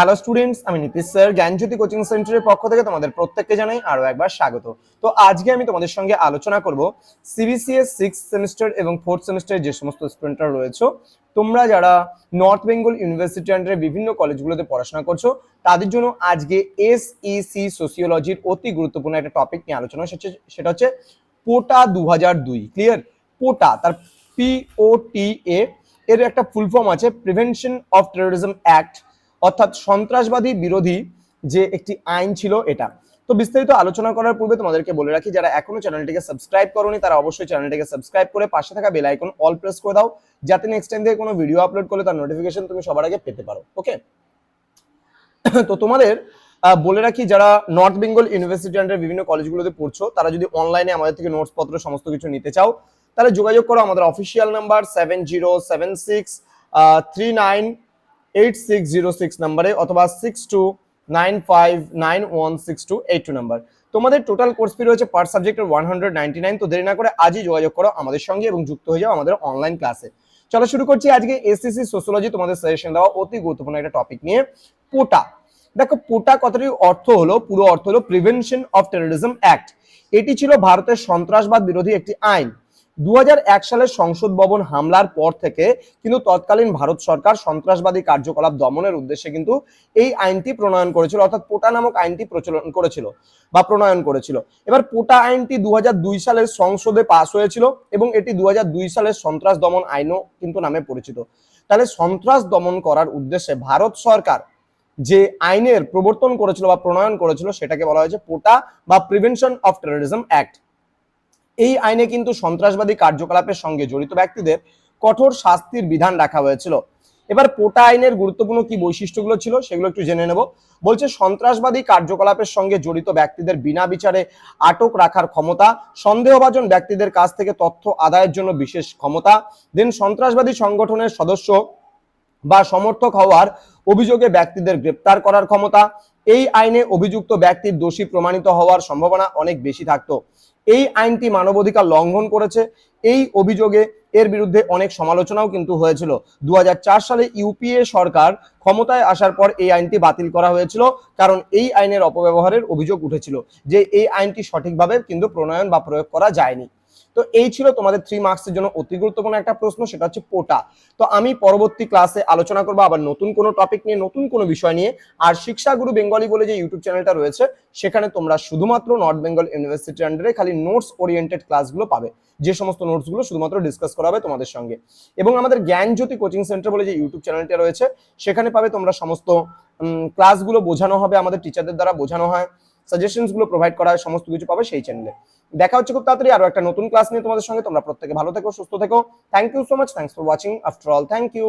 Hello students আমি Nitish sir, জ্ঞানজ্যোতি coaching সেন্টারের পক্ষ থেকে তোমাদের প্রত্যেককে জানাই আরও একবার স্বাগত। তো আজকে আমি তোমাদের সঙ্গে আলোচনা করব C B C S six semester এবং ফোর্থ সেমিস্টারের যে সমস্ত স্টুডেন্টরা রয়েছে। তোমরা যারা নর্থ বেঙ্গল ইউনিভার্সিটি আন্ডারে বিভিন্ন কলেজগুলোতে পড়াশোনা করছ, তাদের জন্য আজকে এসইসি সোসিওলজির অতি গুরুত্বপূর্ণ একটা টপিক নিয়ে আলোচনা হচ্ছে, সেটা হচ্ছে পোটা দু হাজার দুই ক্লিয়ার পোটা, তার পিওটি এ এর একটা ফুল ফর্ম আছে প্রিভেনশন অফ টেরোরিজম অ্যাক্ট অর্থাৎ সন্ত্রাসবাদী বিরোধী যে একটি আইন ছিল এটা। তো বিস্তারিত আলোচনা করার পূর্বে তোমাদেরকে বলে রাখি, যারা এখনও চ্যানেলটিকে সাবস্ক্রাইব করোনি, তারা অবশ্যই চ্যানেলটিকে সাবস্ক্রাইব করে পাশে থাকা বেল আইকন অল প্রেস করে দাও, যাতে নেক্সট টাইম থেকে কোনো ভিডিও আপলোড করলে তার নোটিফিকেশন তুমি সবার আগে পেতে পারো ওকে তো তোমাদের বলে রাখি, যারা নর্থ বেঙ্গল ইউনিভার্সিটি আন্ডার বিভিন্ন কলেজগুলোতে পড়ছো, তারা যদি অনলাইনে আমাদের থেকে নোটস পত্র সমস্ত কিছু নিতে চাও, তাহলে যোগাযোগ করো, আমাদের official number seven zero seven six three nine eight six zero six নাম্বারে অথবা six two nine five nine one six two eight two number তোমাদের টোটাল কোর্স ফি রয়েছে পার সাবজেক্টের ওয়ান হান্ড্রেড নাইনটি নাইন তো দেরি না করে আজই যোগাযোগ করো আমাদের সঙ্গে এবং যুক্ত হয়ে যাও আমাদের অনলাইন ক্লাসে চলো শুরু করছি আজকে এসএসসি সোশ্যোলজি তোমাদের সাজেশন দেওয়া অতি গুরুত্বপূর্ণ একটা টপিক নিয়ে। পোটা। দেখো পোটা কথাটির অর্থ হলো, পুরো অর্থ হলো প্রিভেনশন অফ টেরোরিজম অ্যাক্ট এটি ছিল ভারতের সন্ত্রাসবাদ বিরোধী একটি আইন। দু হাজার এক সালের সংসদ ভবন হামলার পর থেকে কিন্তু তৎকালীন ভারত সরকার সন্ত্রাসবাদী কার্যকলাপ দমনের উদ্দেশ্যে কিন্তু এই আইনটি প্রণয়ন করেছিল, অর্থাৎ পোটা নামক আইনটি প্রচলন করেছিল বা প্রণয়ন করেছিল। এবার পোটা আইনটি দুহাজার দুই সালের সংসদে পাশ হয়েছিল এবং এটি দু হাজার দুই সালের সন্ত্রাস দমন আইনও কিন্তু নামে পরিচিত। তাহলে সন্ত্রাস দমন করার উদ্দেশ্যে ভারত সরকার যে আইনের প্রবর্তন করেছিল বা প্রণয়ন করেছিল সেটাকে বলা হয়েছে পোটা বা প্রিভেনশন অফ টেরোরিজম অ্যাক্ট। এই আইনে কিন্তু সন্ত্রাসবাদী কার্যকলাপের সঙ্গে জড়িত ব্যক্তিদের কঠোর শাস্তির বিধান রাখা হয়েছিল। এবার পোটা আইনের গুরুত্বপূর্ণ কি বৈশিষ্ট্যগুলো ছিল সেগুলো একটু জেনে নেব। বলছে, সন্ত্রাসবাদী কার্যকলাপের সঙ্গে জড়িত ব্যক্তিদের বিনা বিচারে আটক রাখার ক্ষমতা, সন্দেহভাজন ব্যক্তিদের কাছ থেকে তথ্য আদায়ের জন্য বিশেষ ক্ষমতা, দেন সন্ত্রাসবাদী সংগঠনের সদস্য বা সমর্থক হওয়ার অভিযোগে ব্যক্তিদের গ্রেপ্তার করার ক্ষমতা এই আইনে অভিযুক্ত ব্যক্তির দোষী প্রমাণিত হওয়ার সম্ভাবনা অনেক বেশি থাকতো। এই আইনটি মানবাধিকার লঙ্ঘন করেছে। এই অভিযোগে এর বিরুদ্ধে অনেক সমালোচনাও কিন্তু হয়েছিল। দু হাজার চার সালে ইউপিএ সরকার ক্ষমতায় আসার পর এই আইনটি বাতিল করা হয়েছিল, কারণ এই আইনের অপব্যবহারের অভিযোগ উঠেছিল যে এই আইনটি সঠিকভাবে কিন্তু প্রণয়ন বা প্রয়োগ করা যায়নি। তো এই ছিল তোমাদের থ্রি মার্কসের জন্য অতি গুরুত্বপূর্ণ একটা প্রশ্ন, সেটা হচ্ছে পোটা। তো আমি পরবর্তী ক্লাসে আলোচনা করব আবার নতুন কোনো টপিক নিয়ে, নতুন কোনো বিষয় নিয়ে। আর শিক্ষাগুরু বেঙ্গলি বলে যে ইউটিউব চ্যানেলটা রয়েছে, সেখানে তোমরা শুধুমাত্র নর্থ বেঙ্গল ইউনিভার্সিটির আন্ডারে খালি নোটস ওরিয়েন্টেড ক্লাসগুলো পাবে। যে সমস্ত নোটসগুলো শুধুমাত্র ডিসকাস করা হবে তোমাদের সঙ্গে। এবং আমাদের জ্ঞানজ্যোতি কোচিং সেন্টার বলে যে ইউটিউব চ্যানেলটা রয়েছে, সেখানে পাবে তোমরা সমস্ত ক্লাসগুলো বোঝানো হবে, আমাদের টিচারদের দ্বারা বোঝানো হয়। সাজেশনসগুলো প্রোভাইড করা হয় সমস্ত কিছু পাবে সেই চ্যানেলে দেখা হচ্ছে খুব তাড়াতাড়ি আরও একটা নতুন ক্লাস নিয়ে তোমাদের সঙ্গে। তোমরা প্রত্যেকে ভালো থেকো, সুস্থ থেকো। Thank you so much thanks for watching after all thank you